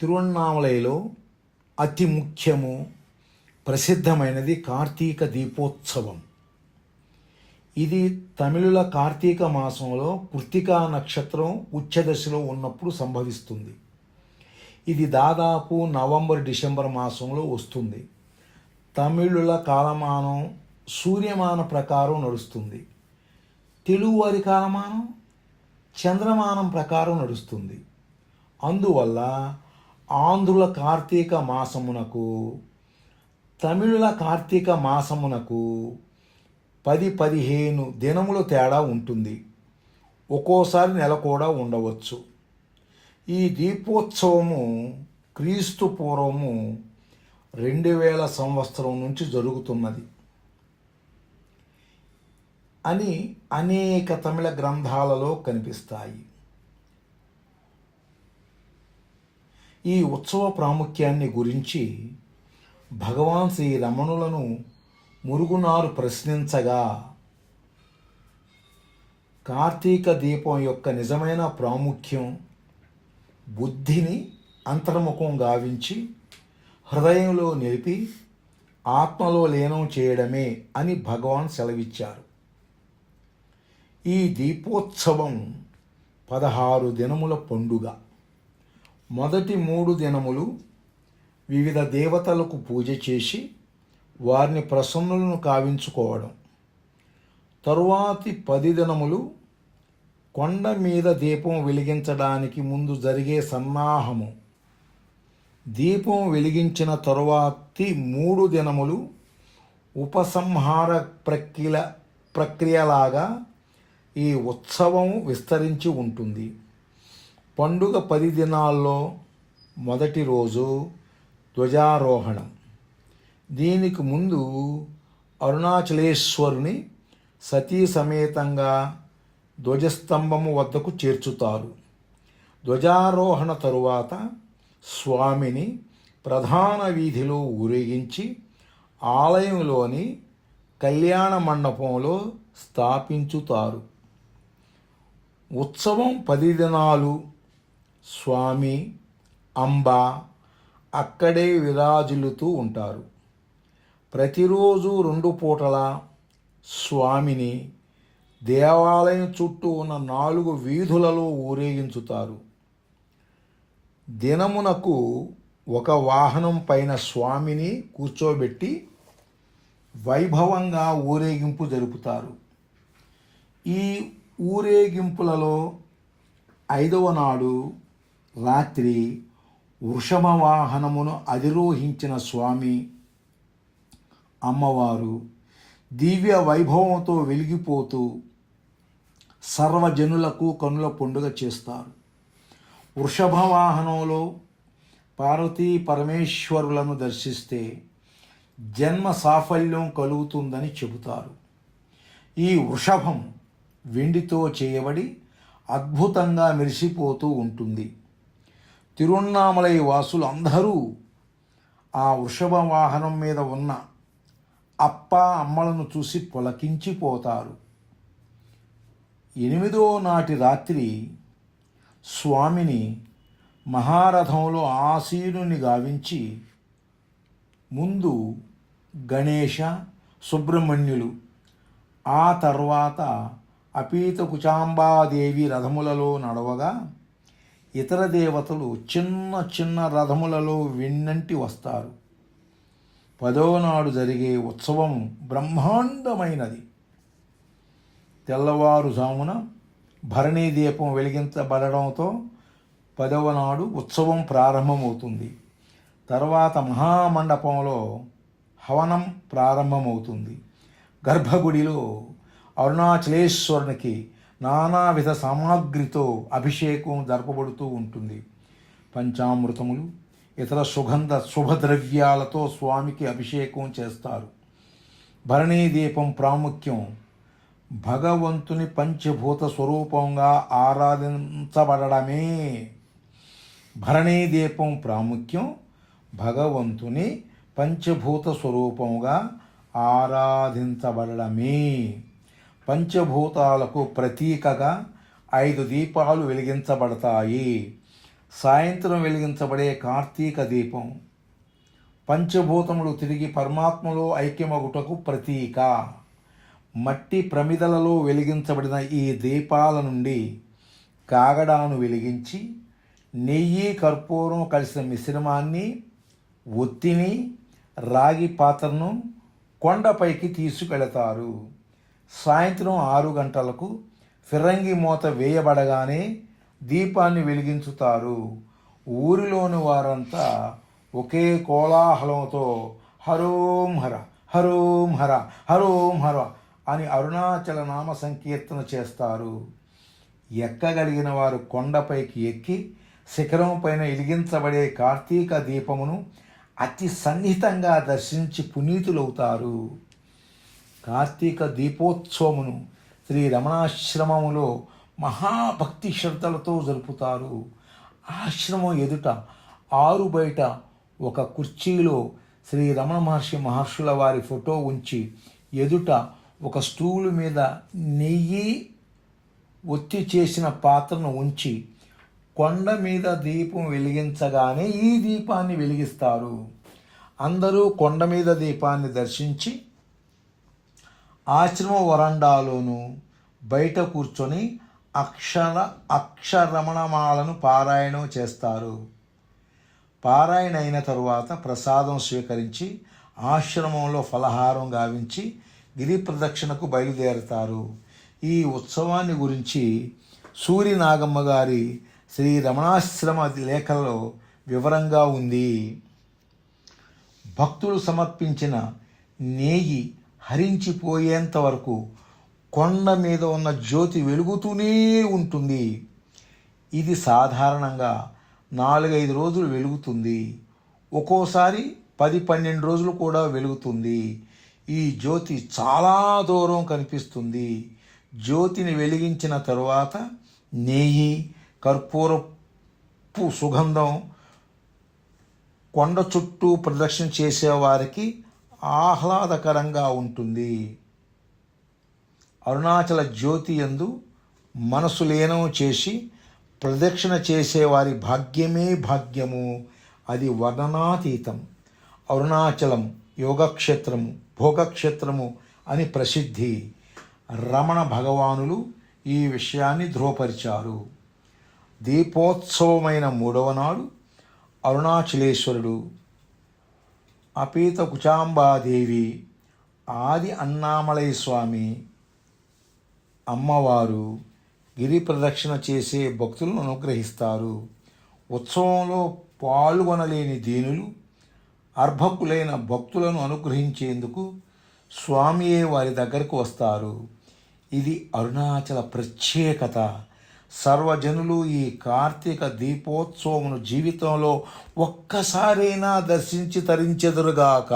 తిరువణామలలో అతి ముఖ్యము ప్రసిద్ధమైనది కార్తీక దీపోత్సవం. ఇది తమిళుల కార్తీక మాసంలో కృత్తికా నక్షత్రం ఉచ్చదశలో ఉన్నప్పుడు సంభవిస్తుంది. ఇది దాదాపు నవంబర్ డిసెంబర్ మాసంలో వస్తుంది. తమిళుల కాలమానం సూర్యమాన ప్రకారం నడుస్తుంది. తెలుగువారి కాలమానం చంద్రమానం ప్రకారం నడుస్తుంది. అందువల్ల ఆంధ్రుల కార్తీక మాసమునకు తమిళుల కార్తీక మాసమునకు పది పదిహేను దినముల తేడా ఉంటుంది. ఒక్కోసారి నెల కూడా ఉండవచ్చు. ఈ దీపోత్సవము క్రీస్తు పూర్వము రెండు వేల సంవత్సరం నుంచి జరుగుతున్నది. అని అనేక తమిళ గ్రంథాలలో కనిపిస్తాయి. ఈ ఉత్సవ ప్రాముఖ్యాన్ని గురించి భగవాన్ శ్రీ రమణులను మురుగునారు ప్రశ్నించగా కార్తీక దీపం యొక్క నిజమైన ప్రాముఖ్యం బుద్ధిని అంతర్ముఖం గావించి హృదయంలో నిలిపి ఆత్మలో లీనం చేయడమే అని భగవాన్ సెలవిచ్చారు. ఈ దీపోత్సవం పదహారు దినముల పండుగ. మొదటి మూడు దినములు వివిధ దేవతలకు పూజ చేసి వారిని ప్రసన్నులను కావించుకోవడం. తరువాతి పది దినములు కొండ మీద దీపం వెలిగించడానికి ముందు జరిగే సన్నాహము. దీపం వెలిగించిన తరువాతి మూడు దినములు ఉపసంహార ప్రక్రియ ప్రక్రియలాగా ఈ ఉత్సవం విస్తరించి ఉంటుంది. పండుగ పది దినాల్లో మొదటి రోజు ధ్వజారోహణం. దీనికి ముందు అరుణాచలేశ్వరుని సతీ సమేతంగా ధ్వజస్తంభము వద్దకు చేర్చుతారు. ధ్వజారోహణ తరువాత స్వామిని ప్రధాన వీధిలో ఊరేగించి ఆలయంలోని కళ్యాణ మండపంలో స్థాపించుతారు. ఉత్సవం పది దినాలు స్వామి అంబ అక్కడే విరాజులుతూ ఉంటారు. ప్రతిరోజు రెండు పూటల స్వామిని దేవాలయం చుట్టూ ఉన్న నాలుగు వీధులలో ఊరేగించుతారు. దినమునకు ఒక వాహనం పైన స్వామిని కూర్చోబెట్టి వైభవంగా ఊరేగింపు జరుపుతారు. ఈ ఊరేగింపులలో ఐదవ నాడు రాత్రి వృషభ వాహనమును అధిరోహించిన స్వామి అమ్మవారు దివ్య వైభవంతో వెలిగిపోతూ సర్వజనులకు కనుల పండుగ చేస్తారు. వృషభ వాహనంలో పార్వతీ పరమేశ్వరులను దర్శిస్తే జన్మ సాఫల్యం కలుగుతుందని చెబుతారు. ఈ వృషభం వెండితో చేయబడి అద్భుతంగా మెరిసిపోతూ ఉంటుంది. తిరువణామలై వాసులు అందరూ ఆ వృషభ వాహనం మీద ఉన్న అప్ప అమ్మలను చూసి పొలకించిపోతారు. ఎనిమిదో నాటి రాత్రి స్వామిని మహారథంలో ఆసీనుని గావించి ముందు గణేష సుబ్రహ్మణ్యులు ఆ తర్వాత అపీత కుచాంబాదేవి రథములలో నడవగా ఇతర దేవతలు చిన్న చిన్న రథములలో వెన్నంటి వస్తారు. పదోనాడు జరిగే ఉత్సవం బ్రహ్మాండమైనది. తెల్లవారుజామున భరణీ దీపం వెలిగించబడడంతో పదవ నాడు ఉత్సవం ప్రారంభమవుతుంది. తర్వాత మహామండపంలో హవనం ప్రారంభమవుతుంది. గర్భగుడిలో అరుణాచలేశ్వరునికి నానావిధ సామాగ్రితో అభిషేకం జరపబడుతూ ఉంటుంది. పంచామృతములు ఇతర సుగంధ శుభద్రవ్యాలతో స్వామికి అభిషేకం చేస్తారు. భరణీ దీపం ప్రాముఖ్యం. భగవంతుని పంచభూత స్వరూపంగా ఆరాధించబడమే భరణీ దీపం ప్రాముఖ్యం. భగవంతుని పంచభూత స్వరూపంగా ఆరాధించబడమే పంచభూతాలకు ప్రతీకగా ఐదు దీపాలు వెలిగించబడతాయి. సాయంత్రం వెలిగించబడే కార్తీక దీపం పంచభూతములు తిరిగి పరమాత్మలో ఐక్యమగుటకు ప్రతీక. మట్టి ప్రమిదలలో వెలిగించబడిన ఈ దీపాల నుండి కాగడాను వెలిగించి నెయ్యి కర్పూరం కలిసిన మిశ్రమాన్ని ఒత్తిని రాగి పాత్రను కొండపైకి తీసుకెళతారు. సాయంత్రం ఆరు గంటలకు ఫిరంగి మూత వేయబడగానే దీపాన్ని వెలిగించుతారు. ఊరిలోని వారంతా ఒకే కోలాహలంతో హరోం హర హరోం హర హరోం హర అని అరుణాచల నామ సంకీర్తన చేస్తారు. ఎక్కగలిగిన వారు కొండపైకి ఎక్కి శిఖరం పైన వెలిగించబడే కార్తీక దీపమును అతి సన్నిహితంగా దర్శించి పునీతులవుతారు. కార్తీక దీపోత్సవమును శ్రీ రమణాశ్రమములో మహాభక్తి శ్రద్ధలతో జరుపుతారు. ఆశ్రమం ఎదుట ఆరు బయట ఒక కుర్చీలో శ్రీ రమణ మహర్షి మహర్షుల వారి ఫోటో ఉంచి ఎదుట ఒక స్టూలు మీద నెయ్యి ఒత్తి చేసిన పాత్రను ఉంచి కొండ మీద దీపం వెలిగించగానే ఈ దీపాన్ని వెలిగిస్తారు. అందరూ కొండ మీద దీపాన్ని దర్శించి ఆశ్రమ వరండాలోనూ బయట కూర్చొని అక్షర అక్షరమణమాలను పారాయణం చేస్తారు. పారాయణ అయిన తరువాత ప్రసాదం స్వీకరించి ఆశ్రమంలో ఫలహారం గావించి గిరి ప్రదక్షిణకు బయలుదేరతారు. ఈ ఉత్సవాన్ని గురించి సూర్యనాగమ్మ గారి శ్రీ రమణాశ్రమ లేఖలో వివరంగా ఉంది. భక్తులు సమర్పించిన నేయి హరించిపోయేంత వరకు కొండ మీద ఉన్న జ్యోతి వెలుగుతూనే ఉంటుంది. ఇది సాధారణంగా నాలుగైదు రోజులు వెలుగుతుంది. ఒక్కోసారి పది పన్నెండు రోజులు కూడా వెలుగుతుంది. ఈ జ్యోతి చాలా దూరం కనిపిస్తుంది. జ్యోతిని వెలిగించిన తరువాత నెయ్యి కర్పూరపు సుగంధం కొండ చుట్టూ ప్రదక్షిణ చేసేవారికి ఆహ్లాదకరంగా ఉంటుంది. అరుణాచల జ్యోతి యందు మనసు లీనం చేసి ప్రదక్షిణ చేసేవారి భాగ్యమే భాగ్యము. అది వర్ణనాతీతం. అరుణాచలం యోగక్షేత్రము భోగక్షేత్రము అని ప్రసిద్ధి. రమణ భగవానులు ఈ విషయాన్ని ధృవపరిచారు దీపోత్సవమైన మూడవ నాడు అరుణాచలేశ్వరుడు అపీత కుచాంబాదేవి ఆది అన్నామలై స్వామి అమ్మవారు గిరి ప్రదక్షిణ చేసే భక్తులను అనుగ్రహిస్తారు. ఉత్సవంలో పాల్గొనలేని దీనులు అర్భకులైన భక్తులను అనుగ్రహించేందుకు స్వామియే వారి దగ్గరకు వస్తారు. ఇది అరుణాచల ప్రత్యేకత. సర్వజనులు ఈ కార్తీక దీపోత్సవమును జీవితంలో ఒక్కసారైనా దర్శించి తరించెదురుగాక.